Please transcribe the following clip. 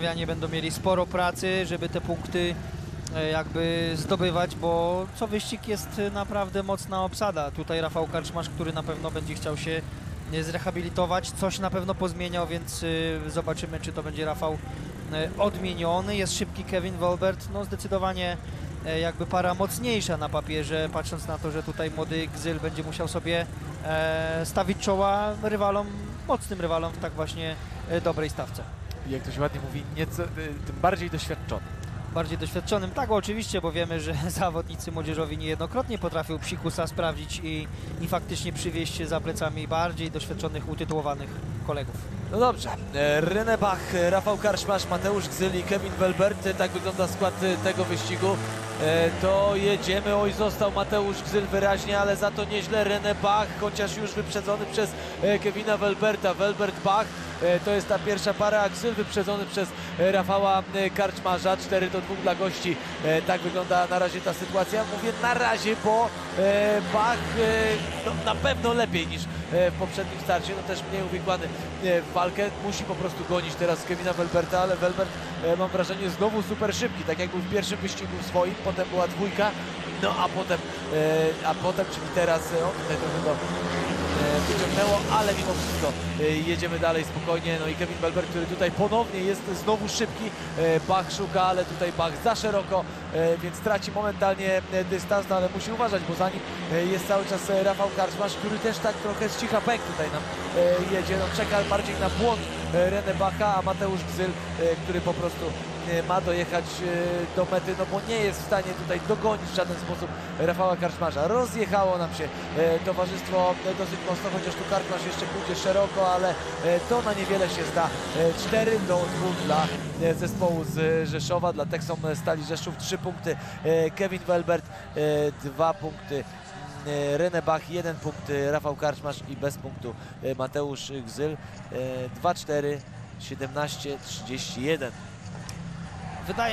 Warszawianie będą mieli sporo pracy, żeby te punkty e, jakby zdobywać, bo co wyścig jest e, naprawdę mocna obsada. Tutaj Rafał Karczmasz, który na pewno będzie chciał się e, zrehabilitować, coś na pewno pozmieniał, więc zobaczymy, czy to będzie Rafał odmieniony. Jest szybki Kevin Wolbert, no zdecydowanie jakby para mocniejsza na papierze, patrząc na to, że tutaj młody Gzyl będzie musiał sobie stawić czoła rywalom, mocnym rywalom w tak właśnie dobrej stawce. Jak to się ładnie mówi, nieco, y, tym bardziej doświadczony. bardziej doświadczonym. Tak, oczywiście, bo wiemy, że zawodnicy młodzieżowi niejednokrotnie potrafią psikusa sprawdzić i, i faktycznie przywieźć się za plecami bardziej doświadczonych, utytułowanych kolegów. No dobrze, e, René Bach, Rafał Karszmasz, Mateusz Gzyl i Kevin Welbert, e, tak wygląda skład e, tego wyścigu. E, To jedziemy, oj został Mateusz Gzyl wyraźnie, ale za to nieźle René Bach, chociaż już wyprzedzony przez e, Kevina Welberta. Welbert Bach to jest ta pierwsza para, a Gzyl wyprzedzony przez e, Rafała e, Karczmarza. 4 do 2 dla gości. E, Tak wygląda na razie ta sytuacja. Mówię na razie, bo e, Bach e, no, na pewno lepiej niż e, w poprzednim starcie, no też mniej uwikłany e, w walkę, musi po prostu gonić teraz Kevina Welberta, ale Welbert e, mam wrażenie znowu super szybki, tak jak był w pierwszym wyścigu swoim, potem była dwójka, no a potem, e, a potem, czyli teraz, e, o tutaj trochę e, wyciągnęło, ale mimo wszystko e, jedziemy dalej spokojnie, no i Kevin Welbert, który tutaj ponownie jest znowu szybki, e, Bach szuka, ale tutaj Bach za szeroko, e, więc traci momentalnie e, dystans, no ale musi uważać, bo za nim e, jest cały czas e, Rafał Karczmasz, który też tak trochę z cicha pęk tutaj nam e, jedzie, no czeka bardziej na błąd e, René Bacha, a Mateusz Gzyl, e, który po prostu e, ma dojechać e, do mety, no bo nie jest w stanie tutaj dogonić w żaden sposób Rafała Karczmarza. Rozjechało nam się e, towarzystwo e, dosyć mocno, chociaż tu Karczmarz jeszcze pójdzie szeroko, ale e, to na niewiele się zda. E, 4 do 2 dla e, zespołu z e, Rzeszowa, dla Texom Stali Rzeszów 3 punkty, e, Kevin Welbert 2 punkty. e, René Bach, 1 punkt, e, Rafał Karczmarz i bez punktu e, Mateusz Gzyl. E, 2-4, 17-31. Wydaje